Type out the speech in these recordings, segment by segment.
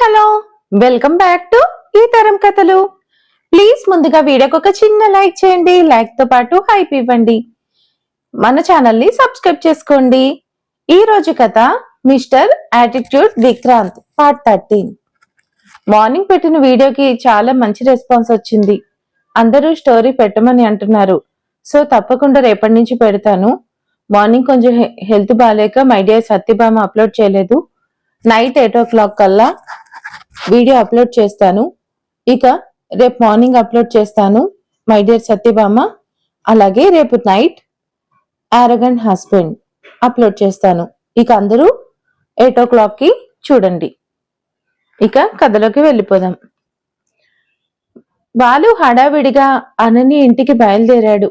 Hello welcome back to ఈ తరం కథలు. ప్లీజ్ ముందుగా వీడియోకి ఒక చిన్న లైక్ చేయండి లైక్తో పాటు హైప్ ఇవ్వండి. మన ఛానల్ని సబ్స్క్రైబ్ చేసుకోండి. ఈ రోజు కథ mister attitude Vikrant part thirteen morning పెట్టిన వీడియోకి చాలా మంచి రెస్పాన్స్ వచ్చింది. అందరూ స్టోరీ పెట్టమని అంటున్నారు. సో తప్పకుండా రేపటి నుంచి పెడతాను. మార్నింగ్ కొంచెం హెల్త్ బాగాలేక మై డియర్ సత్యభామ అప్లోడ్ చేయలేదు. నైట్ ఎయిట్ ఓ క్లాక్ కల్లా వీడియో అప్లోడ్ చేస్తాను. ఇక రేపు మార్నింగ్ అప్లోడ్ చేస్తాను. My dear Satyabhama. అలాగే రేపు నైట్ ఆరగంట్ హస్బెండ్ అప్లోడ్ చేస్తాను. ఇక అందరూ ఎయిట్ ఓ క్లాక్కి చూడండి. ఇక కథలోకి వెళ్ళిపోదాం. బాలు హడావిడిగా అనని ఇంటికి బయలుదేరాడు.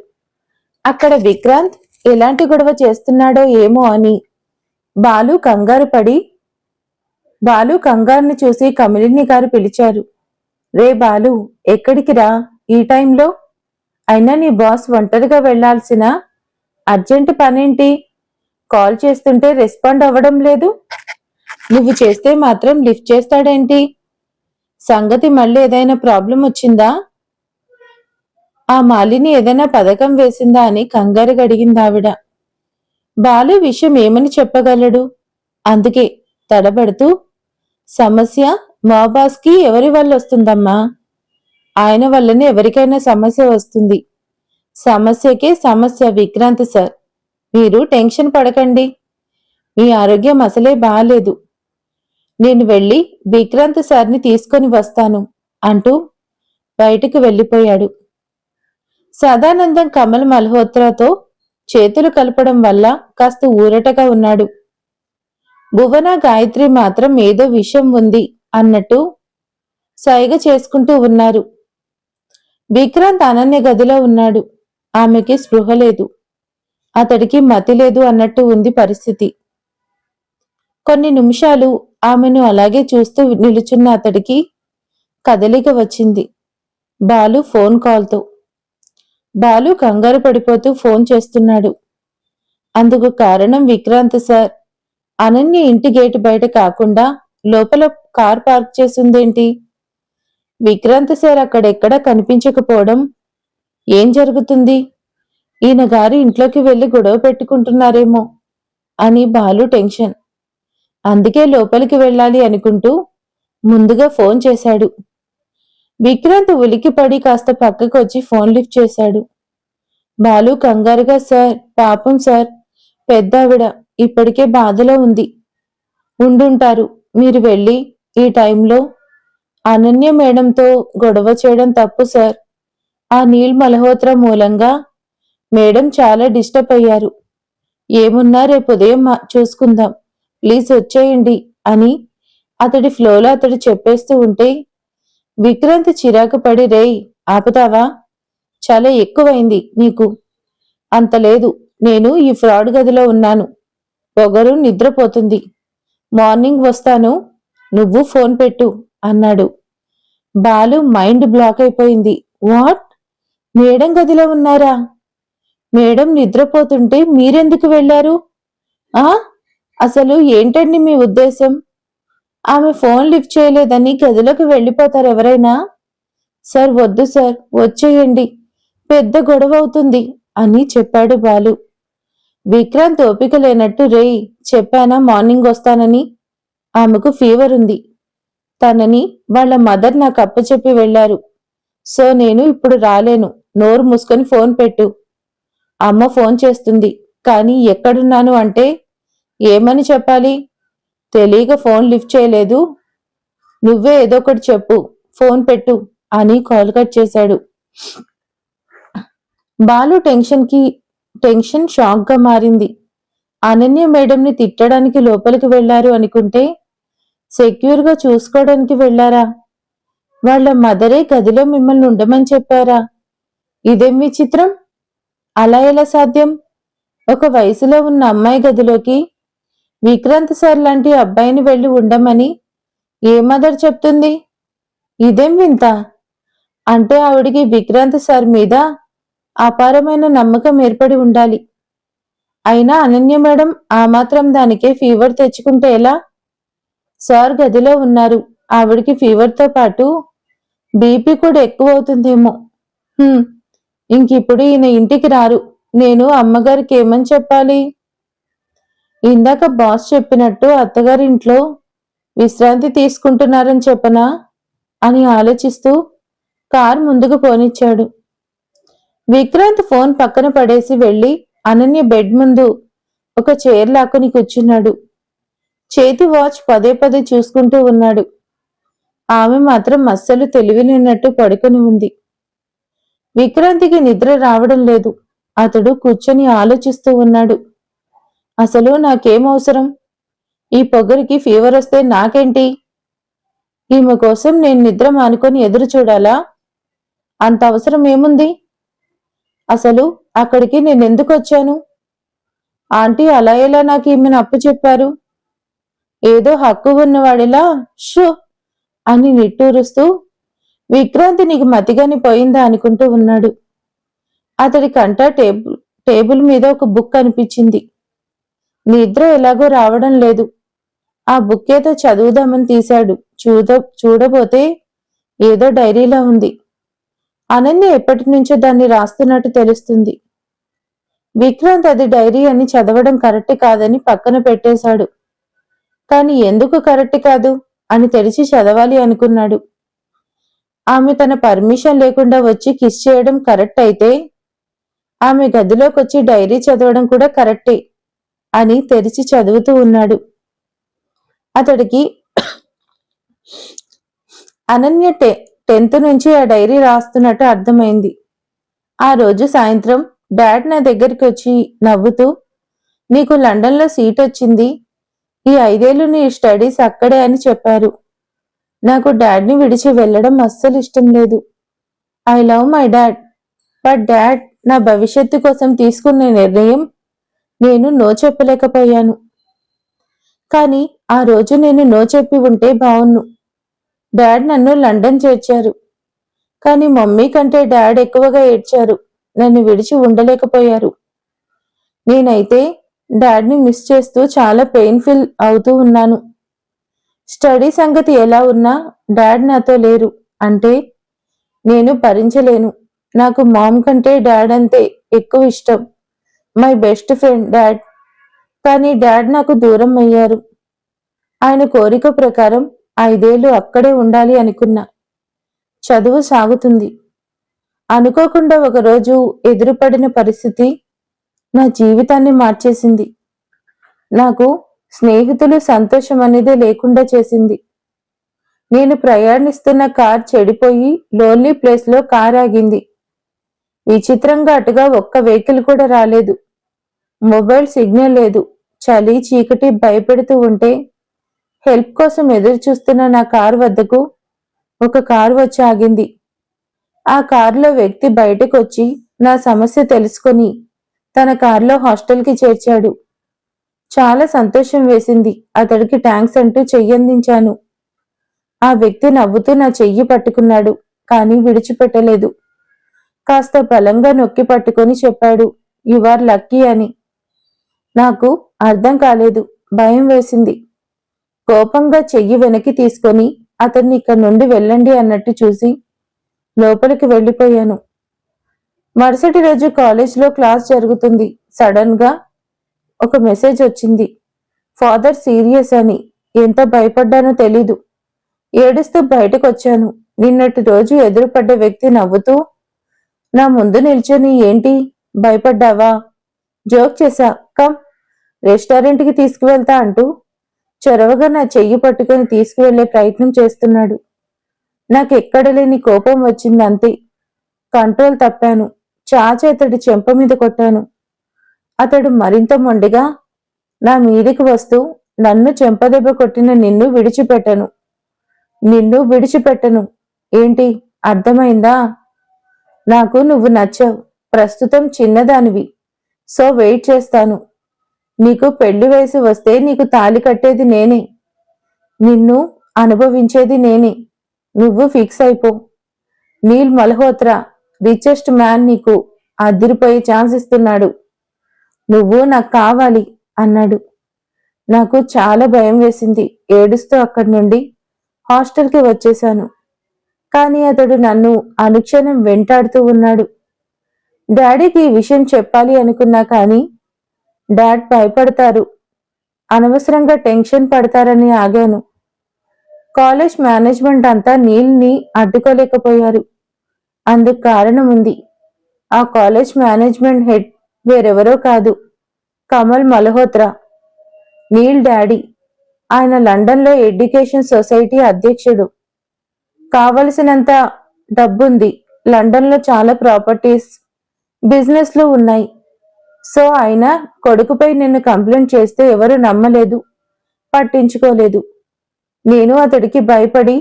అక్కడ విక్రాంత్ ఎలాంటి గొడవ చేస్తున్నాడో ఏమో అని బాలు కంగారు పడి బాలు కంగారుని చూసి కమిలిని గారు పిలిచారు. రే బాలు ఎక్కడికి రా? ఈ టైంలో? అయినా నీ బాస్ ఒంటరిగా వెళ్ళాల్సిన అర్జెంట్ పనేంటి? కాల్ చేస్తుంటే రెస్పాండ్ అవ్వడం లేదు. నువ్వు చేస్తే మాత్రం లిఫ్ట్ చేస్తాడేంటి? సంగతి మళ్ళీ ఏదైనా ప్రాబ్లం వచ్చిందా? ఆ మాలిని ఏదైనా పథకం వేసిందా అని కంగారుగా అడిగింది ఆవిడ. బాలు విషయం ఏమని చెప్పగలడు? అందుకే తడబడుతూ సమస్య మా బాస్కి ఎవరి వల్ల వస్తుందమ్మా? ఆయన వల్లనే ఎవరికైనా సమస్య వస్తుంది. సమస్యకే సమస్య విక్రాంత్ సార్. మీరు టెన్షన్ పడకండి. మీ ఆరోగ్యం అసలే బాగాలేదు నేను వెళ్ళి విక్రాంత్ సార్ని తీసుకొని వస్తాను అంటూ బయటకు వెళ్ళిపోయాడు. సదానందం కమల్ మల్హోత్రాతో చేతులు కలపడం వల్ల కాస్త ఊరటగా ఉన్నాడు. భువన గాయత్రి మాత్రం ఏదో విషయం ఉంది అన్నట్టు సైగ చేసుకుంటూ ఉన్నారు. విక్రాంత్ అనన్య గదిలో ఉన్నాడు. ఆమెకి స్పృహ లేదు. అతడికి మతి లేదు అన్నట్టు ఉంది పరిస్థితి. కొన్ని నిమిషాలు ఆమెను అలాగే చూస్తూ నిలుచున్న అతడికి కదలిక వచ్చింది. బాలు ఫోన్ కాల్తో. బాలు కంగారు పడిపోతూ ఫోన్ చేస్తున్నాడు. అందుకు కారణం విక్రాంత్ సార్. అనన్య ఇంటి గేటు బయట కాకుండా లోపల కార్ పార్క్ చేసిందేంటి? విక్రాంత్ సార్ అక్కడెక్కడా కనిపించకపోవడం ఏం జరుగుతుంది? ఈయన గారు ఇంట్లోకి వెళ్ళి గొడవ పెట్టుకుంటున్నారేమో అని బాలు టెన్షన్. అందుకే లోపలికి వెళ్ళాలి అనుకుంటూ ముందుగా ఫోన్ చేశాడు. విక్రాంత్ ఉలికిపడి కాస్త పక్కకు వచ్చి ఫోన్ లిఫ్ట్ చేశాడు. బాలు కంగారుగా సార్ పాపం సార్ పెద్దావిడ ఇప్పటికే బాధలో ఉంది. ఉండుంటారు. మీరు వెళ్ళి ఈ టైంలో అనన్య మేడంతో గొడవ చేయడం తప్పు సార్. ఆ నీల్ మల్హోత్రా మూలంగా మేడం చాలా డిస్టర్బ్ అయ్యారు. ఏమున్నా రేపు ఉదయం మా- చూసుకుందాం. ప్లీజ్ వచ్చేయండి అని అతడి ఫ్లోలో అతడు చెప్పేస్తూ ఉంటే విక్రాంత్ చిరాకు పడి రేయ్ ఆపుతావా? చాలా ఎక్కువైంది నీకు. అంత లేదు. నేను ఈ ఫ్రాడ్ గదిలో ఉన్నాను. పొగరు నిద్రపోతుంది. మార్నింగ్ వస్తాను నువ్వు ఫోన్ పెట్టు అన్నాడు. బాలు మైండ్ బ్లాక్ అయిపోయింది. వాట్? మేడం గదిలో ఉన్నారా? మేడం నిద్రపోతుంటే మీరెందుకు వెళ్ళారు? ఆ? అసలు ఏంటండి మీ ఉద్దేశం? ఆమె ఫోన్ లిఫ్ట్ చేయలేదని గదిలోకి వెళ్ళిపోతారు ఎవరైనా? సార్ వద్దు సార్ వచ్చేయండి. పెద్ద గొడవ అవుతుంది అని చెప్పాడు బాలు. విక్రాంత్ ఓపిక లేనట్టు రేయ్ చెప్పానా మార్నింగ్ వస్తానని? ఆమెకు ఫీవర్ ఉంది. తనని వాళ్ళ మదర్ నాకు అప్పచెప్పి వెళ్ళారు సో నేను ఇప్పుడు రాలేను. నోరు మూసుకొని ఫోన్ పెట్టు. అమ్మ ఫోన్ చేస్తుంది. కానీ ఎక్కడున్నాను అంటే? ఏమని చెప్పాలి? తెలియక ఫోన్ లిఫ్ట్ చేయలేదు. నువ్వే ఏదో ఒకటి చెప్పు. ఫోన్ పెట్టు అని కాల్ కట్ చేశాడు. బాలు టెన్షన్కి టెన్షన్ షాక్గా మారింది. అనన్య మేడంని తిట్టడానికి లోపలికి వెళ్ళారు అనుకుంటే సెక్యూర్గా చూసుకోవడానికి వెళ్ళారా వాళ్ళ మదరే గదిలో మిమ్మల్ని ఉండమని చెప్పారా? ఇదేం విచిత్రం? అలా ఎలా సాధ్యం? ఒక వయసులో ఉన్న అమ్మాయి గదిలోకి విక్రాంత్ సార్ లాంటి అబ్బాయిని వెళ్ళి ఉండమని ఏ మదర్ చెప్తుంది? ఇదేం వింత? అంటే ఆవిడికి విక్రాంత్ సార్ మీద అపారమైన నమ్మకం ఏర్పడి ఉండాలి. అయినా అనన్య మేడం ఆ మాత్రం దానికే ఫీవర్ తెచ్చుకుంటే ఎలా? సార్ గదిలో ఉన్నారు. ఆవిడికి ఫీవర్తో పాటు బీపీ కూడా ఎక్కువ అవుతుందేమో ఇంకిప్పుడు ఈయన ఇంటికి రారు. నేను అమ్మగారికి ఏమని చెప్పాలి? ఇందాక బాస్ చెప్పినట్టు అత్తగారింట్లో విశ్రాంతి తీసుకుంటున్నారని చెప్పనా? అని ఆలోచిస్తూ కార్ ముందుకు పోనిచ్చాడు. విక్రాంత్ ఫోన్ పక్కన పడేసి వెళ్ళి అనన్య బెడ్ ముందు ఒక చైర్ లాక్కుని కూర్చున్నాడు. చేతి వాచ్ పదే పదే చూసుకుంటూ ఉన్నాడు. ఆమె మాత్రం అస్సలు తెలివినట్టు పడుకొని ఉంది. విక్రాంతికి నిద్ర రావడం లేదు. అతడు కూర్చొని ఆలోచిస్తూ ఉన్నాడు. అసలు నాకేం అవసరం? ఈ పొగరికి ఫీవర్ వస్తే నాకేంటి? ఈమె కోసం నేను నిద్ర మానుకొని ఎదురు చూడాలా? అంత అవసరం ఏముంది? అసలు అక్కడికి నేను ఎందుకు వచ్చాను? ఆంటీ అలా ఎలా నాకు ఈమెను అప్పు చెప్పారు? ఏదో హక్కు ఉన్నవాడిలా షో అని నిట్టూరుస్తూ విక్రాంతి నీకు మతిగాని పోయిందా అనుకుంటూ ఉన్నాడు. అతడి కంట టేబుల్ టేబుల్ మీద ఒక బుక్ అనిపించింది. నిద్ర ఎలాగో రావడం లేదు. ఆ బుక్ ఏదో చదువుదామని తీశాడు. చూడ చూడబోతే ఏదో డైరీలా ఉంది. అనన్య ఎప్పటి నుంచో దాన్ని రాస్తున్నట్టు తెలుస్తుంది. విక్రాంత్ అది డైరీ అని చదవడం కరెక్ట్ కాదని పక్కన పెట్టేశాడు. కాని ఎందుకు కరెక్ట్ కాదు అని తెలిసి చదవాలి అనుకున్నాడు. ఆమె తన పర్మిషన్ లేకుండా వచ్చి కిస్ చేయడం కరెక్ట్ అయితే ఆమె గదిలోకి వచ్చి డైరీ చదవడం కూడా కరెక్టే అని తెరిచి చదువుతూ ఉన్నాడు. అతడికి అనన్య టే టెన్త్ నుంచి ఆ డైరీ రాస్తున్నట్టు అర్థమైంది. ఆ రోజు సాయంత్రం డాడ్ నా దగ్గరికి వచ్చి నవ్వుతూ నీకు లండన్లో సీట్ వచ్చింది. ఈ ఐదేళ్ళు నీ స్టడీస్ అక్కడే అని చెప్పారు. నాకు డాడ్ని విడిచి వెళ్ళడం అస్సలు ఇష్టం లేదు. I love my dad but dad నా భవిష్యత్తు కోసం తీసుకున్న నిర్ణయం నేను నో చెప్పలేకపోయాను. కానీ ఆ రోజు నేను నో చెప్పి ఉంటే బావున్ను. డాడ్ నన్ను లండన్ చేర్చారు. కానీ మమ్మీ కంటే డాడ్ ఎక్కువగా ఏడ్చారు. నన్ను విడిచి ఉండలేకపోయారు. నేనైతే డాడ్ని మిస్ చేస్తూ చాలా పెయిన్ఫుల్ అవుతూ ఉన్నాను. స్టడీ సంగతి ఎలా ఉన్నా డాడ్ నాతో లేరు. అంటే నేను భరించలేను. నాకు మామ్ కంటే డాడ్ అంతే ఎక్కువ ఇష్టం. My best friend dad. కానీ డాడ్ నాకు దూరం అయ్యారు. ఆయన కోరిక ప్రకారం ఐదేళ్ళు అక్కడే ఉండాలి అనుకున్నా. చదువు సాగుతుంది. అనుకోకుండా ఒకరోజు ఎదురుపడిన పరిస్థితి నా జీవితాన్ని మార్చేసింది. నాకు స్నేహితులు సంతోషం అనేదే లేకుండా చేసింది. నేను ప్రయాణిస్తున్న కార్ చెడిపోయి లోన్లీ ప్లేస్లో కార్ ఆగింది. విచిత్రంగా అటుగా ఒక్క వెహికల్ కూడా రాలేదు. మొబైల్ సిగ్నల్ లేదు. చలి చీకటి భయపెడుతూ ఉంటే హెల్ప్ కోసం ఎదురు చూస్తున్న నా కారు వద్దకు ఒక కారు వచ్చి ఆగింది. ఆ కారులో వ్యక్తి బయటకు వచ్చి నా సమస్య తెలుసుకొని తన కారులో హాస్టల్కి చేర్చాడు. చాలా సంతోషం వేసింది. అతడికి ట్యాంక్స్ అంటూ చెయ్యందించాను ఆ వ్యక్తి నవ్వుతూ నా చెయ్యి పట్టుకున్నాడు కానీ విడిచిపెట్టలేదు. కాస్త బలంగా నొక్కి పట్టుకొని చెప్పాడు యు ఆర్ లక్కీ అని. నాకు అర్థం కాలేదు. భయం వేసింది. కోపంగా చెయ్యి వెనక్కి తీసుకొని అతన్ని ఇక్కడి నుండి వెళ్ళండి అన్నట్టు చూసి లోపలికి వెళ్ళిపోయాను. మరుసటి రోజు కాలేజ్లో క్లాస్ జరుగుతుంది. సడన్గా ఒక మెసేజ్ వచ్చింది. ఫాదర్ సీరియస్ అని. ఎంత భయపడ్డానో తెలీదు. ఏడుస్తూ బయటకు వచ్చాను నిన్నటి రోజు ఎదురుపడ్డ వ్యక్తి నవ్వుతూ నా ముందు నిల్చొని ఏంటి? భయపడ్డావా? జోక్ చేశా. కమ్ రెస్టారెంట్కి తీసుకువెళ్తా అంటూ చొరవగా నా చెయ్యి పట్టుకొని తీసుకువెళ్ళే ప్రయత్నం చేస్తున్నాడు. నాకు ఎక్కడ లేని కోపం వచ్చింది అంతే. కంట్రోల్ తప్పాను. చాచి అతడి చెంప మీద కొట్టాను. అతడు మరింత మొండిగా నా మీదికి వస్తూ నన్ను చెంపదెబ్బ కొట్టిన నిన్ను విడిచిపెట్టను. నిన్ను విడిచిపెట్టను. ఏంటి? అర్థమైందా? నాకు నువ్వు నచ్చావు. ప్రస్తుతం చిన్నదానివి. సో వెయిట్ చేస్తాను. నీకు పెళ్ళి వయసు వస్తే నీకు తాలి కట్టేది నేనే. నిన్ను అనుభవించేది నేనే. నువ్వు ఫిక్స్ అయిపో. నీల్ మల్హోత్రా రిచెస్ట్ మ్యాన్ నీకు అదిరిపోయే ఛాన్స్ ఇస్తున్నాడు. నువ్వు నాకు కావాలి అన్నాడు. నాకు చాలా భయం వేసింది. ఏడుస్తూ అక్కడి నుండి హాస్టల్కి వచ్చేశాను. కానీ అతడు నన్ను అనుక్షణం వెంటాడుతూ ఉన్నాడు. డాడీకి ఈ విషయం చెప్పాలి అనుకున్నా కానీ డాడ్ భయపడతారు. అనవసరంగా టెన్షన్ పడతారని ఆగాను. కాలేజ్ మేనేజ్మెంట్ అంతా నీల్ని అడ్డుకోలేకపోయారు. అందుకు కారణం ఉంది. ఆ కాలేజ్ మేనేజ్మెంట్ హెడ్ వేరెవరో కాదు. కమల్ మల్హోత్రా. నీల్ డాడీ. ఆయన లండన్లో ఎడ్యుకేషన్ సొసైటీ అధ్యక్షుడు. కావలసినంత డబ్బుంది. లండన్లో చాలా ప్రాపర్టీస్ బిజినెస్లు ఉన్నాయి. సో ఆయన కొడుకుపై నిన్ను కంప్లైంట్ చేస్తే ఎవరు నమ్మలేదు పట్టించుకోలేదు. నేను అతడికి భయపడి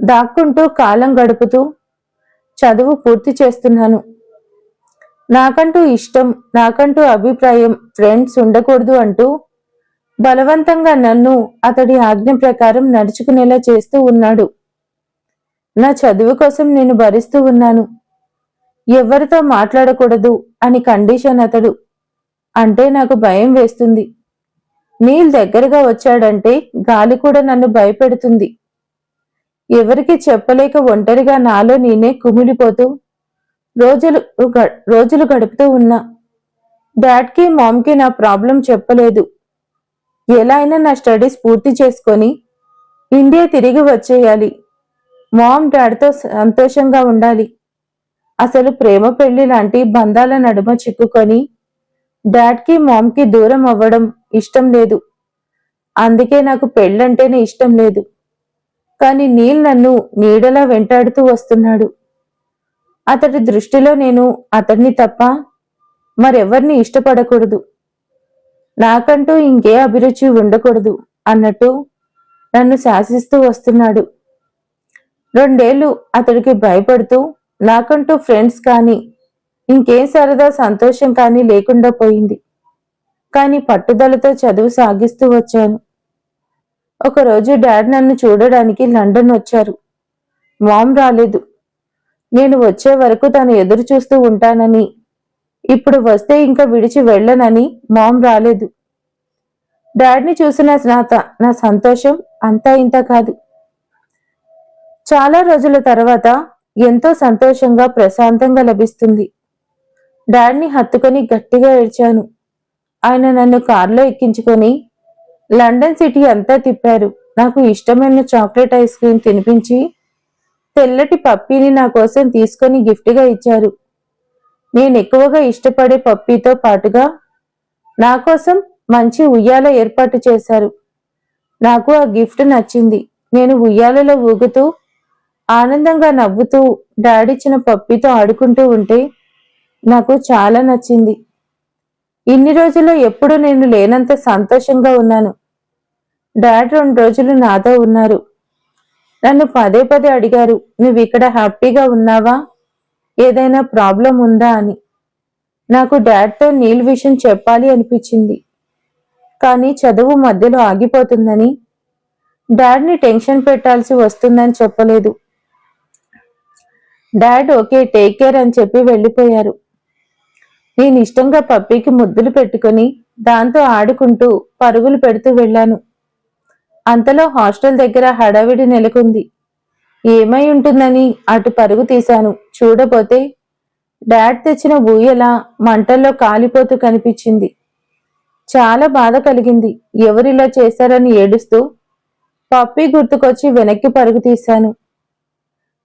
దాక్కుంటూ కాలం గడుపుతూ చదువు పూర్తి చేస్తున్నాను. నాకంటూ ఇష్టం నాకంటూ అభిప్రాయం ఫ్రెండ్స్ ఉండకూడదు అంటూ బలవంతంగా నన్ను అతడి ఆజ్ఞ ప్రకారం నడుచుకునేలా చేస్తూ ఉన్నాడు. నా చదువు కోసం నేను భరిస్తూ ఉన్నాను. ఎవరితో మాట్లాడకూడదు అని కండిషన్ అతడు. అంటే నాకు భయం వేస్తుంది. నీల్ దగ్గరగా వచ్చాడంటే గాలి కూడా నన్ను భయపెడుతుంది. ఎవరికి చెప్పలేక ఒంటరిగా నాలో నేనే కుమిలిపోతూ రోజులు గ- రోజులు గడుపుతూ ఉన్నా. డాడ్కి మామ్కి నా ప్రాబ్లం చెప్పలేదు. ఎలా అయినా నా స్టడీస్ పూర్తి చేసుకొని ఇండియా తిరిగి వచ్చేయాలి. మామ్ డాడ్తో సంతోషంగా ఉండాలి. అసలు ప్రేమ పెళ్ళి లాంటి బంధాల నడుమ చిక్కుకొని డాడ్కి మామ్కి దూరం అవ్వడం ఇష్టం లేదు. అందుకే నాకు పెళ్ళంటేనే ఇష్టం లేదు. కానీ నీల్ నన్ను నీడలా వెంటాడుతూ వస్తున్నాడు. అతడి దృష్టిలో నేను అతన్ని తప్ప మరెవరిని ఇష్టపడకూడదు. నాకంటూ ఇంకే అభిరుచి ఉండకూడదు అన్నట్టు నన్ను శాసిస్తూ వస్తున్నాడు. రెండేళ్ళు అతడికి భయపడుతూ నాకంటూ ఫ్రెండ్స్ కానీ ఇంకేం సరదా సంతోషం కానీ లేకుండా పోయింది. కానీ పట్టుదలతో చదువు సాగిస్తూ వచ్చాను. ఒకరోజు డాడ్ నన్ను చూడడానికి లండన్ వచ్చారు. మామ్ రాలేదు. నేను వచ్చే వరకు తను ఎదురు చూస్తూ ఉంటానని ఇప్పుడు వస్తే ఇంకా విడిచి వెళ్ళనని మామ్ రాలేదు. డాడ్ని చూసిన నా నా సంతోషం అంతా ఇంత కాదు. చాలా రోజుల తర్వాత ఎంతో సంతోషంగా ప్రశాంతంగా లభిస్తుంది. డాడ్ని హత్తుకొని గట్టిగా ఏడ్చాను. ఆయన నన్ను కారులో ఎక్కించుకొని లండన్ సిటీ అంతా తిప్పారు. నాకు ఇష్టమైన చాక్లెట్ ఐస్ క్రీమ్ తినిపించి తెల్లటి పప్పీని నా కోసం తీసుకొని గిఫ్ట్గా ఇచ్చారు. నేను ఎక్కువగా ఇష్టపడే పప్పీతో పాటుగా నా కోసం మంచి ఉయ్యాల ఏర్పాటు చేశారు. నాకు ఆ గిఫ్ట్ నచ్చింది. నేను ఉయ్యాలలో ఊగుతూ ఆనందంగా నవ్వుతూ డాడిచ్చిన పప్పితో ఆడుకుంటూ ఉంటే నాకు చాలా నచ్చింది. ఇన్ని రోజుల్లో ఎప్పుడు నేను లేనంత సంతోషంగా ఉన్నాను. డాడ్ రెండు రోజులు నాతో ఉన్నారు. నన్ను పదే పదే అడిగారు నువ్వు ఇక్కడ హ్యాపీగా ఉన్నావా? ఏదైనా ప్రాబ్లం ఉందా? అని. నాకు డాడ్తో నీల్ విషయం చెప్పాలి అనిపించింది. కానీ చదువు మధ్యలో ఆగిపోతుందని. డాడ్ని టెన్షన్ పెట్టాల్సి వస్తుందని చెప్పలేదు. డాడ్ ఓకే టేక్ కేర్ అని చెప్పి వెళ్ళిపోయారు. నేను ఇష్టంగా పప్పీకి ముద్దులు పెట్టుకొని దాంతో ఆడుకుంటూ పరుగులు పెడుతూ వెళ్ళాను. అంతలో హాస్టల్ దగ్గర హడావిడి నెలకొంది. ఏమై ఉంటుందని అటు పరుగు తీశాను. చూడబోతే డాడ్ తెచ్చిన ఊయల మంటల్లో కాలిపోతూ కనిపించింది. చాలా బాధ కలిగింది. ఎవరిలా చేశారని ఏడుస్తూ పప్పీ గుర్తుకొచ్చి వెనక్కి పరుగు తీశాను.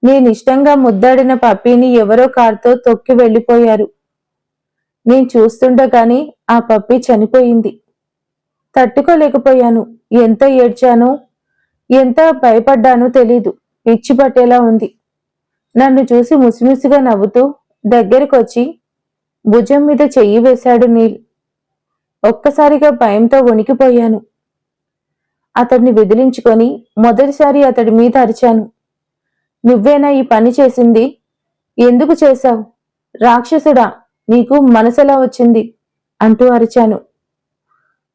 నేను ఇష్టంగా ముద్దాడిన పప్పీని ఎవరో కారుతో తొక్కి వెళ్ళిపోయారు. నేను చూస్తుండగానే ఆ పప్పి చనిపోయింది. తట్టుకోలేకపోయాను. ఎంత ఏడ్చానో ఎంత భయపడ్డానో తెలీదు. పిచ్చి పట్టేలా ఉంది. నన్ను చూసి ముసిముసిగా నవ్వుతూ దగ్గరకొచ్చి భుజం మీద చెయ్యి వేశాడు నీల్. ఒక్కసారిగా భయంతో వణికిపోయాను. అతడిని విదిలించుకొని మొదటిసారి అతడి మీద అరిచాను. నువ్వేనా ఈ పని చేసింది? ఎందుకు చేశావు? రాక్షసుడా నీకు మనసెలా వచ్చింది? అంటూ అరిచాను.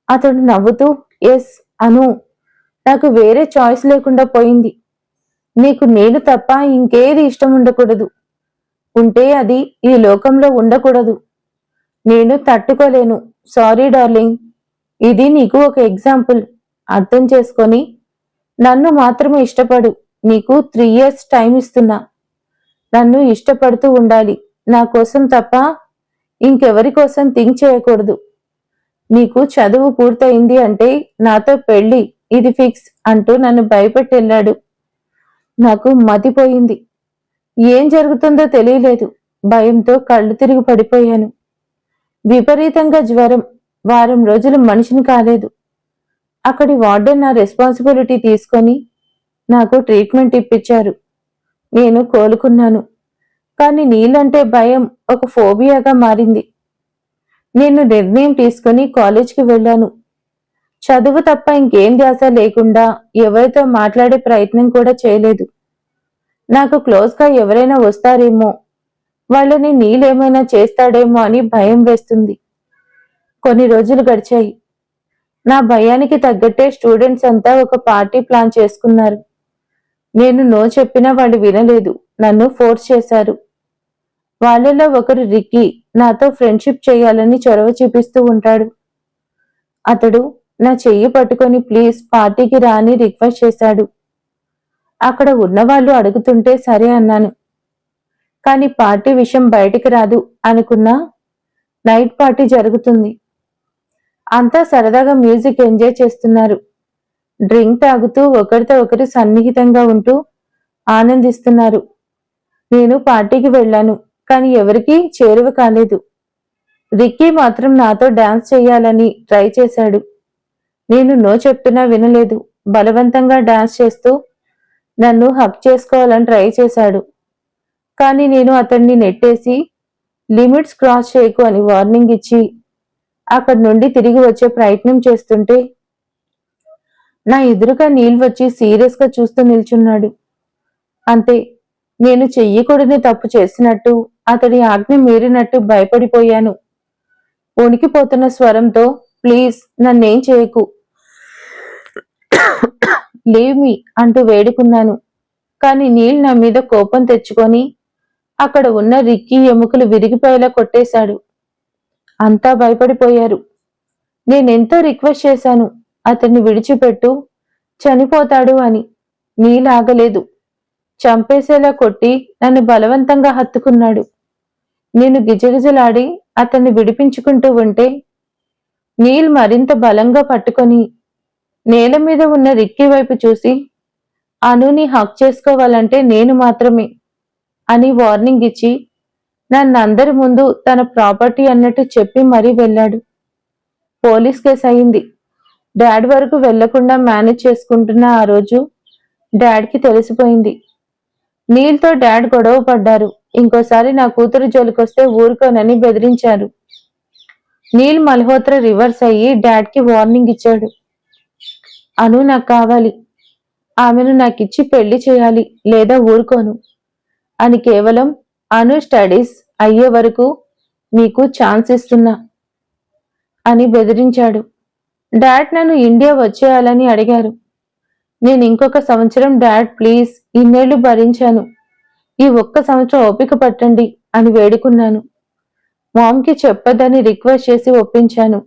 అతడు నవ్వుతూ ఎస్ అను. నాకు వేరే చాయిస్ లేకుండా పోయింది. నీకు నేను తప్ప ఇంకేది ఇష్టం ఉండకూడదు. ఉంటే అది ఈ లోకంలో ఉండకూడదు. నేను తట్టుకోలేను. Sorry darling. ఇది నీకు ఒక ఎగ్జాంపుల్. అర్థం చేసుకొని నన్ను మాత్రమే ఇష్టపడు. నీకు త్రీ ఇయర్స్ టైం ఇస్తున్నా. నన్ను ఇష్టపడుతూ ఉండాలి. నా కోసం తప్ప ఇంకెవరి కోసం థింక్ చేయకూడదు. నీకు చదువు పూర్తయింది అంటే నాతో పెళ్ళి ఇది ఫిక్స్ అంటూ నన్ను భయపెట్టి వెళ్ళాడు నాకు మతిపోయింది ఏం జరుగుతుందో తెలియలేదు. భయంతో కళ్ళు తిరిగి పడిపోయాను. విపరీతంగా జ్వరం. వారం రోజులు మనిషిని కాలేదు. అక్కడి వార్డెన్ నా రెస్పాన్సిబిలిటీ తీసుకొని నాకు ట్రీట్మెంట్ ఇప్పించారు. నేను కోలుకున్నాను. కానీ నీళ్ళంటే భయం ఒక ఫోబియాగా మారింది. నేను నిర్ణయం తీసుకుని కాలేజ్కి వెళ్ళాను. చదువు తప్ప ఇంకేం ధ్యాస లేకుండా ఎవరితో మాట్లాడే ప్రయత్నం కూడా చేయలేదు. నాకు క్లోజ్గా ఎవరైనా వస్తారేమో వాళ్ళని నీళ్ళేమైనా చేస్తాడేమో అని భయం వేస్తుంది. కొన్ని రోజులు గడిచాయి. నా భయానికి తగ్గట్టే స్టూడెంట్స్ అంతా ఒక పార్టీ ప్లాన్ చేసుకున్నారు. నేను నో చెప్పినా వాళ్ళు వినలేదు. నన్ను ఫోర్స్ చేశారు. వాళ్ళలో ఒకరు రిక్కీ నాతో ఫ్రెండ్షిప్ చేయాలని చొరవ చూపిస్తూ ఉంటాడు. అతడు నా చెయ్యి పట్టుకొని ప్లీజ్ పార్టీకి రాని రిక్వెస్ట్ చేశాడు. అక్కడ ఉన్నవాళ్ళు అడుగుతుంటే సరే అన్నాను. కానీ పార్టీ విషయం బయటికి రాదు అనుకున్నా నైట్ పార్టీ జరుగుతుంది. అంతా సరదాగా మ్యూజిక్ ఎంజాయ్ చేస్తున్నారు. డ్రింక్ తాగుతూ ఒకరితో ఒకరు సన్నిహితంగా ఉంటూ ఆనందిస్తున్నారు. నేను పార్టీకి వెళ్ళాను కానీ ఎవరికీ చేరువ కాలేదు. రిక్కీ మాత్రం నాతో డాన్స్ చేయాలని ట్రై చేశాడు. నేను నో చెప్తున్నా వినలేదు. బలవంతంగా డాన్స్ చేస్తూ నన్ను హక్ చేసుకోవాలని ట్రై చేశాడు. కానీ నేను అతన్ని నెట్టేసి లిమిట్స్ క్రాస్ చేయకు అని వార్నింగ్ ఇచ్చి అక్కడి నుండి తిరిగి వచ్చే ప్రయత్నం చేస్తుంటే నా ఎదురుగా నీళ్ళు వచ్చి సీరియస్గా చూస్తూ నిల్చున్నాడు. అంతే నేను చెయ్యకూడని తప్పు చేసినట్టు అతడి ఆజ్ఞ మీరినట్టు భయపడిపోయాను. ఉనికిపోతున్న స్వరంతో ప్లీజ్ నన్నేం చేయకు. లీవ్ మీ అంటూ వేడుకున్నాను. కాని నీల్ నా మీద కోపం తెచ్చుకొని అక్కడ ఉన్న రిక్కీ ఎముకలు విరిగిపోయేలా కొట్టేశాడు. అంతా భయపడిపోయారు. నేనెంతో రిక్వెస్ట్ చేశాను. అతన్ని విడిచిపెట్టు. చనిపోతాడు అని. నీలాగలేదు. చంపేసేలా కొట్టి నన్ను బలవంతంగా హత్తుకున్నాడు. నేను గిజగిజలాడి అతన్ని విడిపించుకుంటూ ఉంటే నీల్ మరింత బలంగా పట్టుకొని నేల మీద ఉన్న రిక్కీ వైపు చూసి అనుని హక్ చేసుకోవాలంటే నేను మాత్రమే అని వార్నింగ్ ఇచ్చి నన్ను అందరి ముందు తన ప్రాపర్టీ అన్నట్టు చెప్పి మరీ వెళ్ళాడు. పోలీస్ కేసు అయింది. డాడ్ వరకు వెళ్ళకుండా మేనేజ్ చేసుకుంటున్న ఆ రోజు డాడ్కి తెలిసిపోయింది. నీల్తో డాడ్ గొడవ పడ్డారు. ఇంకోసారి నా కూతురు జోలికొస్తే ఊరుకోనని బెదిరించారు. నీల్ మల్హోత్రా రివర్స్ అయ్యి డాడ్కి వార్నింగ్ ఇచ్చాడు. అను నాకు కావాలి. ఆమెను నాకిచ్చి పెళ్ళి చేయాలి లేదా ఊరుకోను అని కేవలం అను స్టడీస్ అయ్యే వరకు మీకు ఛాన్స్ ఇస్తున్నా అని బెదిరించాడు. డాడ్ నన్ను ఇండియా వచ్చేయాలని అడిగారు. నేను ఇంకొక సంవత్సరం డాడ్ ప్లీజ్ ఇన్నేళ్ళు భరించాను. ఈ ఒక్క సంవత్సరం ఓపిక పట్టండి అని వేడుకున్నాను. మామ్కి చెప్పదని రిక్వెస్ట్ చేసి ఒప్పించాను.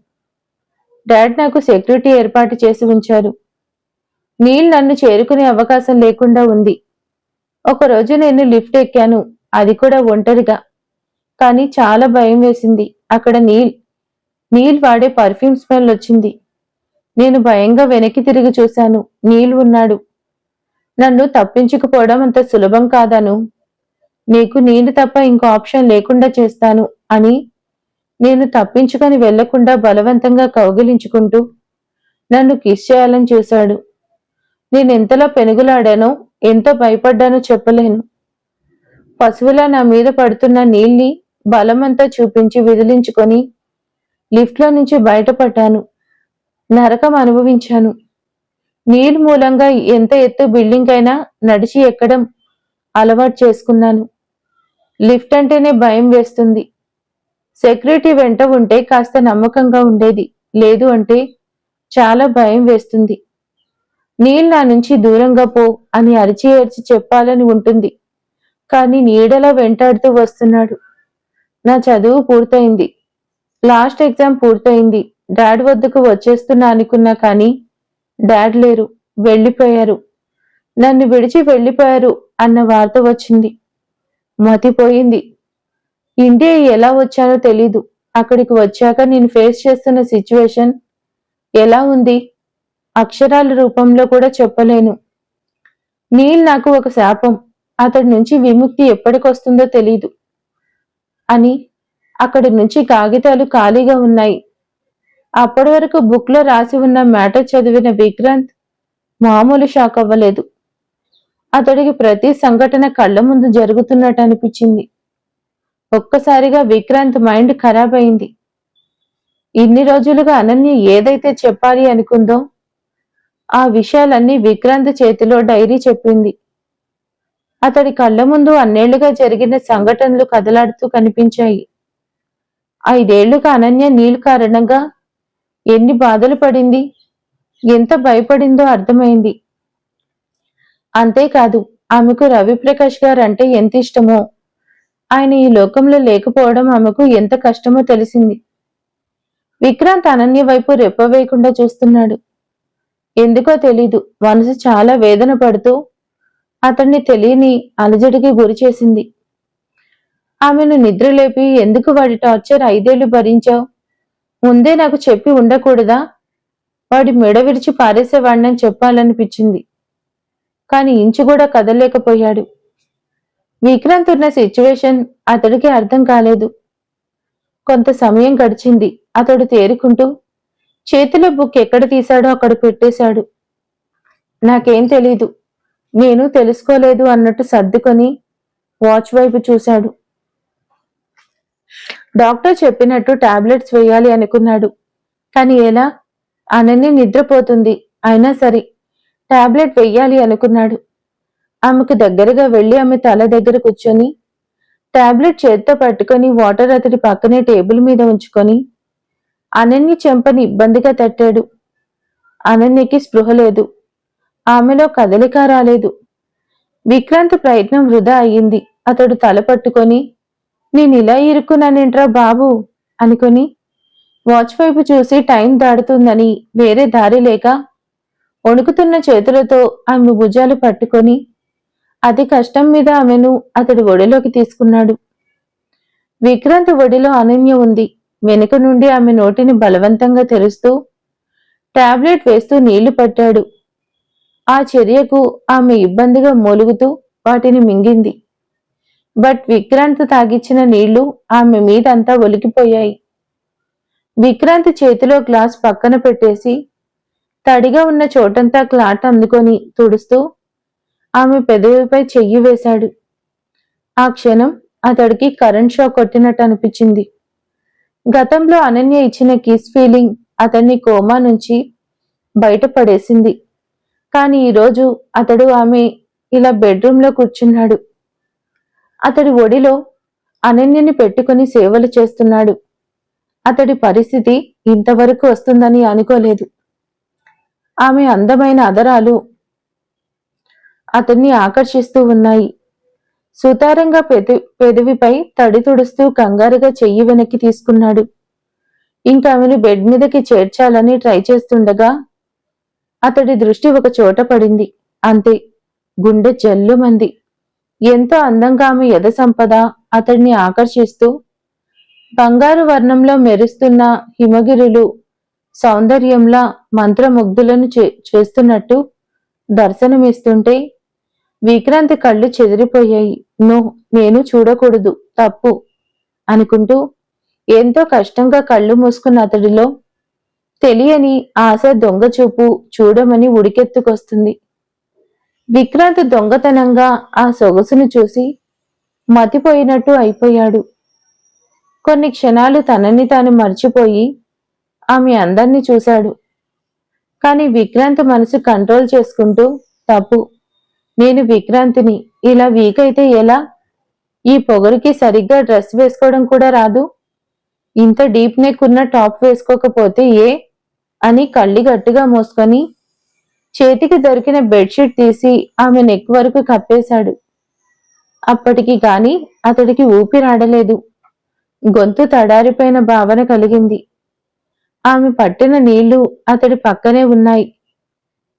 డాడ్ నాకు సెక్యూరిటీ ఏర్పాటు చేసి ఉంచారు. నీల్ నన్ను చేరుకునే అవకాశం లేకుండా ఉంది. ఒకరోజు నేను లిఫ్ట్ ఎక్కాను. అది కూడా ఒంటరిగా. కానీ చాలా భయం వేసింది. అక్కడ నీల్ నీల్ వాడే పర్ఫ్యూమ్ స్మెల్ వచ్చింది. నేను భయంగా వెనక్కి తిరిగి చూశాను. నీల్ ఉన్నాడు. నన్ను తప్పించుకుపోవడం అంత సులభం కాదాను. నీకు నేను తప్ప ఇంకో ఆప్షన్ లేకుండా చేస్తాను అని నేను తప్పించుకొని వెళ్ళకుండా బలవంతంగా కౌగిలించుకుంటూ నన్ను కిస్ చేయాలని చూశాడు. నేను ఎంతలా పెనుగులాడానో ఎంత భయపడ్డానో చెప్పలేను. పశువులా నా మీద పడుతున్న నీళ్ళని బలమంతా చూపించి విదిలించుకొని లిఫ్ట్లో నుంచి బయటపడ్డాను. నరకం అనుభవించాను. నీళ్ళు మూలంగా ఎంత ఎత్తు బిల్డింగ్ అయినా నడిచి ఎక్కడం అలవాటు చేసుకున్నాను. లిఫ్ట్ అంటేనే భయం వేస్తుంది. సెక్యూరిటీ వెంట ఉంటే కాస్త నమ్మకంగా ఉండేది. లేదు అంటే చాలా భయం వేస్తుంది. నీళ్ళు నా నుంచి దూరంగా పో అని అరిచి అరిచి చెప్పాలని ఉంటుంది. కానీ నీడలా వెంటాడుతూ వస్తున్నాడు. నా చదువు పూర్తయింది. లాస్ట్ ఎగ్జామ్ పూర్తయింది. డాడ్ వద్దకు వచ్చేస్తున్నా అనుకున్నా కానీ డాడ్ లేరు వెళ్ళిపోయారు. నన్ను విడిచి వెళ్ళిపోయారు అన్న వార్త వచ్చింది. మతిపోయింది. ఇంటే ఎలా వచ్చానో తెలీదు. అక్కడికి వచ్చాక నేను ఫేస్ చేస్తున్న సిచ్యువేషన్ ఎలా ఉంది? అక్షరాల రూపంలో కూడా చెప్పలేను. నీల్ నాకు ఒక శాపం. అతడి నుంచి విముక్తి ఎప్పటికొస్తుందో తెలీదు. అని అక్కడి నుంచి కాగితాలు ఖాళీగా ఉన్నాయి. అప్పటి వరకు బుక్లో రాసి ఉన్న మ్యాటర్ చదివిన విక్రాంత్ మామూలు షాక్ అవ్వలేదు. అతడికి ప్రతి సంఘటన కళ్ళ ముందు జరుగుతున్నట్టు అనిపించింది. ఒక్కసారిగా విక్రాంత్ మైండ్ ఖరాబ్ అయింది. ఇన్ని రోజులుగా అనన్య ఏదైతే చెప్పాలి అనుకుందో ఆ విషయాలన్నీ విక్రాంత్ చేతిలో డైరీ చెప్పింది. అతడి కళ్ళ ముందు అన్నేళ్ళుగా జరిగిన సంఘటనలు కదలాడుతూ కనిపించాయి. ఐదేళ్ళుగా అనన్య నీళ్ళు కారణంగా ఎన్ని బాధలు పడింది? ఎంత భయపడిందో అర్థమైంది. అంతేకాదు ఆమెకు రవిప్రకాష్ గారు అంటే ఎంత ఇష్టమో. ఆయన ఈ లోకంలో లేకపోవడం ఆమెకు ఎంత కష్టమో తెలిసింది. విక్రాంత్ అనన్య వైపు రెప్పవేయకుండా చూస్తున్నాడు. ఎందుకో తెలీదు మనసు చాలా వేదన పడుతూ అతన్ని తెలియని అలజడికి గురి చేసింది. ఆమెను నిద్రలేపి ఎందుకు వాడి టార్చర్ ఐదేళ్ళు భరించావు? ముందే నాకు చెప్పి ఉండకూడదా? వాడి మెడ విడిచి పారేసేవాడినని చెప్పాలనిపించింది. కాని ఇంచు కూడా కదలేకపోయాడు విక్రాంత్ ఉన్న సిచ్యువేషన్ అతడికి అర్థం కాలేదు. కొంత సమయం గడిచింది. అతడు తేరుకుంటూ చేతిలో బుక్ ఎక్కడ తీశాడో అక్కడ పెట్టేశాడు. నాకేం తెలీదు. నేను తెలుసుకోలేదు అన్నట్టు సర్దుకొని వాచ్ వైపు చూశాడు. డాక్టర్ చెప్పినట్టు టాబ్లెట్స్ వేయాలి అనుకున్నాడు. కానీ ఎలా? అనన్య నిద్రపోతుంది. అయినా సరే టాబ్లెట్ వెయ్యాలి అనుకున్నాడు. ఆమెకు దగ్గరగా వెళ్ళి ఆమె తల దగ్గర కూర్చొని టాబ్లెట్ చేత్తో పట్టుకొని వాటర్ అతడి పక్కనే టేబుల్ మీద ఉంచుకొని అనన్య చెంపని ఇబ్బందిగా తట్టాడు. అనన్యకి స్పృహ లేదు. ఆమెలో కదలిక రాలేదు. విక్రాంత్ ప్రయత్నం వృధా అయ్యింది. అతడు తల పట్టుకొని నేను ఇలా ఇరుక్కున్నానేంట్రా బాబు? అనుకుని వాచ్ వైపు చూసి టైం దాడుతుందని వేరే దారి లేక వణుకుతున్న చేతులతో ఆమె భుజాలు పట్టుకొని అతి కష్టం మీద ఆమెను అతడి ఒడిలోకి తీసుకున్నాడు. విక్రాంత్ ఒడిలో అనన్య ఉంది. వెనుక నుండి ఆమె నోటిని బలవంతంగా తెరుస్తూ టాబ్లెట్ వేస్తూ నీళ్ళు పట్టాడు. ఆ చర్యకు ఆమె ఇబ్బందిగా మూలుగుతూ వాటిని మింగింది. బట్ విక్రాంత్ తాగిచ్చిన నీళ్ళు ఆమె మీదంతా ఒలికిపోయాయి. విక్రాంత్ చేతిలో గ్లాస్ పక్కన పెట్టేసి తడిగా ఉన్న చోటంతా క్లాట్ అందుకొని తుడుస్తూ ఆమె పెదవిపై చెయ్యి వేశాడు. ఆ క్షణం అతడికి కరెంట్ షాక్ కొట్టినట్టు అనిపించింది. గతంలో అనన్య ఇచ్చిన కిస్ ఫీలింగ్ అతన్ని కోమా నుంచి బయటపడేసింది. కానీ ఈరోజు అతడు ఆమె ఇలా బెడ్రూమ్లో కూర్చున్నాడు. అతడి ఒడిలో అనన్యని పెట్టుకుని సేవలు చేస్తున్నాడు. అతడి పరిస్థితి ఇంతవరకు వస్తుందని అనుకోలేదు. ఆమె అందమైన అదరాలు అతన్ని ఆకర్షిస్తూ ఉన్నాయి. సుతారంగా పెది పెదవిపై తడి తుడుస్తూ కంగారుగా చెయ్యి వెనక్కి తీసుకున్నాడు. ఇంకా ఆమెను బెడ్ మీదకి చేర్చాలని ట్రై చేస్తుండగా అతడి దృష్టి ఒక చోట పడింది. అంతే గుండె జల్లుమంది. ఎంతో అందంగా ఆమె యథ సంపద అతడిని ఆకర్షిస్తూ బంగారు వర్ణంలో మెరుస్తున్న హిమగిరులు సౌందర్యంలా మంత్రముగ్ధులను చేస్తున్నట్టు దర్శనమిస్తుంటే విక్రాంతి కళ్ళు చెదిరిపోయాయి. నో నేను చూడకూడదు తప్పు అనుకుంటూ ఎంతో కష్టంగా కళ్ళు మూసుకున్న అతడిలో తెలియని ఆశ దొంగ చూపు చూడమని ఉడికెత్తుకొస్తుంది. విక్రాంత్ దొంగతనంగా ఆ సొగసును చూసి మతిపోయినట్టు అయిపోయాడు. కొన్ని క్షణాలు తనని తాను మర్చిపోయి ఆమె అందరినీ చూశాడు. కానీ విక్రాంత్ మనసు కంట్రోల్ చేసుకుంటూ తప్పు. నేను విక్రాంతిని ఇలా వీక్ అయితే ఎలా? ఈ పొగరికి సరిగ్గా డ్రెస్ వేసుకోవడం కూడా రాదు. ఇంత డీప్ నెక్ ఉన్న టాప్ వేసుకోకపోతే ఏ? అని కళ్ళి గట్టిగా మోసుకొని చేతికి దొరికిన బెడ్షీట్ తీసి ఆమె నెక్ వరకు కప్పేశాడు. అప్పటికి గాని అతడికి ఊపిరాడలేదు గొంతు తడారిపోయిన భావన కలిగింది. ఆమె పట్టిన నీళ్ళు అతడి పక్కనే ఉన్నాయి.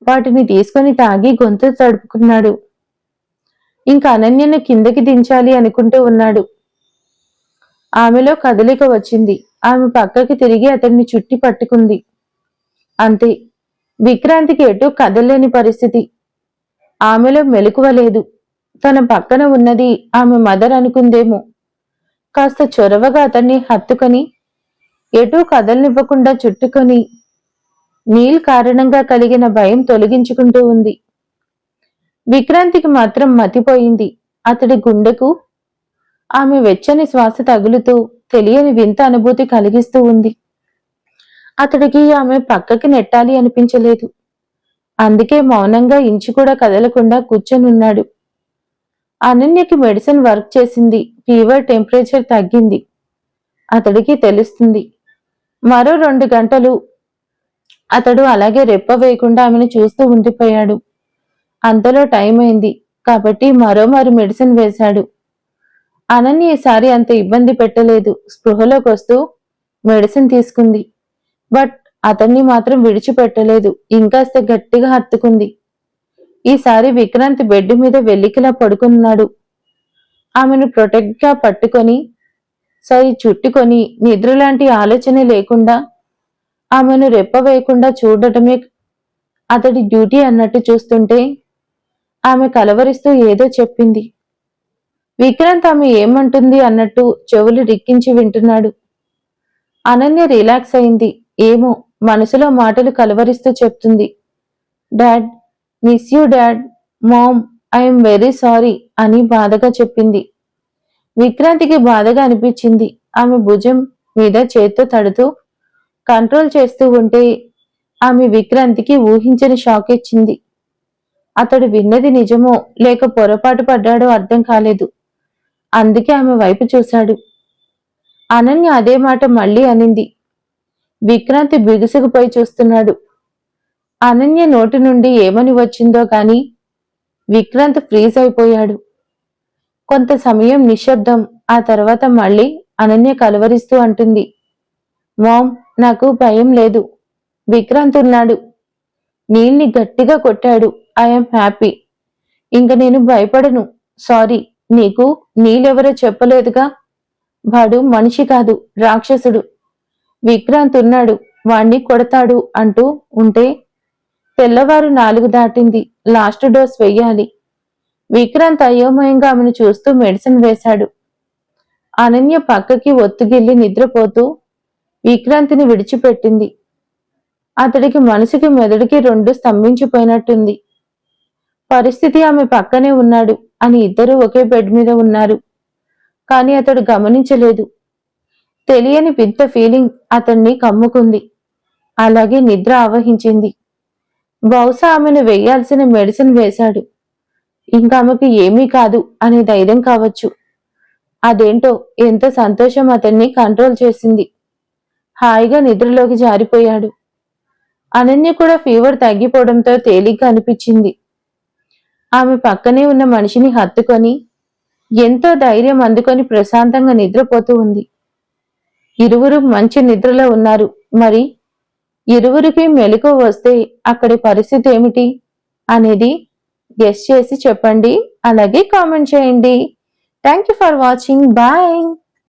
వాటిని తీసుకొని తాగి గొంతు తడుపుకున్నాడు. ఇంకా అనన్యను కిందకి దించాలి అనుకుంటూ ఉన్నాడు. ఆమెలో కదలిక వచ్చింది. ఆమె పక్కకి తిరిగి అతన్ని చుట్టి పట్టుకుంది. అంతే. విక్రాంతికి ఎటు కదలలేని పరిస్థితి. ఆమెలో మెలకువ లేదు. తన పక్కన ఉన్నది ఆమె మదర్ అనుకుందేమో. కాస్త చొరవగా అతన్ని హత్తుకొని ఎటూ కదలనివ్వకుండా చుట్టుకొని నీల్ కారణంగా కలిగిన భయం తొలగించుకుంటూ ఉంది. విక్రాంతికి మాత్రం మతిపోయింది. అతడి గుండెకు ఆమె వెచ్చని శ్వాస తగులుతూ తెలియని వింత అనుభూతి కలిగిస్తూ ఉంది. అతడికి ఆమె పక్కకి నెట్టాలి అనిపించలేదు. అందుకే మౌనంగా ఇంచు కూడా కదలకుండా కూర్చొనున్నాడు. అనన్యకి మెడిసిన్ వర్క్ చేసింది. ఫీవర్ టెంపరేచర్ తగ్గింది. అతడికి తెలుస్తుంది. మరో రెండు గంటలు. అతడు అలాగే రెప్ప వేయకుండా ఆమెను చూస్తూ ఉండిపోయాడు. అంతలో టైం అయింది. కాబట్టి మరోమారు మెడిసిన్ వేశాడు. అనన్య ఈసారి అంత ఇబ్బంది పెట్టలేదు. స్పృహలోకి వస్తూ మెడిసిన్ తీసుకుంది. బట్ అతన్ని మాత్రం విడిచిపెట్టలేదు. ఇంకాస్త గట్టిగా హత్తుకుంది. ఈసారి విక్రాంత్ బెడ్ మీద వెల్లికిలా పడుకున్నాడు. ఆమెను ప్రొటెక్ట్గా పట్టుకొని సరి చుట్టుకొని నిద్రలాంటి ఆలోచన లేకుండా ఆమెను రెప్ప వేయకుండా చూడటమే అతడి డ్యూటీ అన్నట్టు చూస్తుంటే ఆమె కలవరిస్తూ ఏదో చెప్పింది. విక్రాంత్ ఆమె ఏమంటుంది అన్నట్టు చెవులు రిక్కించి వింటున్నాడు. అనన్య రిలాక్స్ అయింది. ఏమో మనసులో మాటలు కలవరిస్తూ చెప్తుంది. Dad miss you dad mom I'm very sorry అని బాధగా చెప్పింది. విక్రాంతికి బాధగా అనిపించింది. ఆమె భుజం మీద చేత్తో తడుతూ కంట్రోల్ చేస్తూ ఉంటే ఆమె విక్రాంతికి ఊహించని షాక్ ఇచ్చింది. అతడు విన్నది నిజమో లేక పొరపాటు పడ్డాడో అర్థం కాలేదు. అందుకే ఆమె వైపు చూశాడు. అనన్య అదే మాట మళ్ళీ అనింది. విక్రాంతి బిగుసుకుపోయి చూస్తున్నాడు. అనన్య నోటి నుండి ఏమని వచ్చిందో కాని విక్రాంత్ ఫ్రీజ్ అయిపోయాడు. కొంత సమయం నిశ్శబ్దం ఆ తర్వాత మళ్ళీ అనన్య కలవరిస్తూ అంటుంది. మామ్ నాకు భయం లేదు. విక్రాంత్ ఉన్నాడు. నీల్ని గట్టిగా కొట్టాడు. I'm happy. ఇంక నేను భయపడను. సారీ నీకు నీళ్ళెవరో చెప్పలేదుగా. వాడు మనిషి కాదు రాక్షసుడు. విక్రాంత్ ఉన్నాడు. వాణ్ణి కొడతాడు అంటూ ఉంటే తెల్లవారు నాలుగు దాటింది. లాస్ట్ డోస్ వెయ్యాలి. విక్రాంత్ అయోమయంగా ఆమెను చూస్తూ మెడిసిన్ వేశాడు. అనన్య పక్కకి ఒత్తుగిల్లి నిద్రపోతూ విక్రాంతిని విడిచిపెట్టింది. అతడికి మనసుకి మెదడుకి రెండు స్తంభించిపోయినట్టుంది. పరిస్థితి ఆమె పక్కనే ఉన్నాడు. అని ఇద్దరూ ఒకే బెడ్ మీద ఉన్నారు. కానీ అతడు గమనించలేదు. తెలియని వింత ఫీలింగ్ అతన్ని కమ్ముకుంది. అలాగే నిద్ర ఆవహించింది. బహుశా ఆమెను వేయాల్సిన మెడిసిన్ వేశాడు. ఇంకా ఆమెకు ఏమీ కాదు అనే ధైర్యం కావచ్చు. అదేంటో ఎంత సంతోషం అతన్ని కంట్రోల్ చేసింది. హాయిగా నిద్రలోకి జారిపోయాడు. అనన్య కూడా ఫీవర్ తగ్గిపోవడంతో తేలిగ్గా అనిపించింది. ఆమె పక్కనే ఉన్న మనిషిని హత్తుకొని ఎంతో ధైర్యం అందుకొని ప్రశాంతంగా నిద్రపోతూ ఉంది. ఇరువురు మంచి నిద్రలో ఉన్నారు. మరి ఇరువురికి మెలకు వస్తే అక్కడి పరిస్థితి ఏమిటి? అనేది గెస్ట్ చేసి చెప్పండి. అలాగే కామెంట్ చేయండి. Thank you for watching bye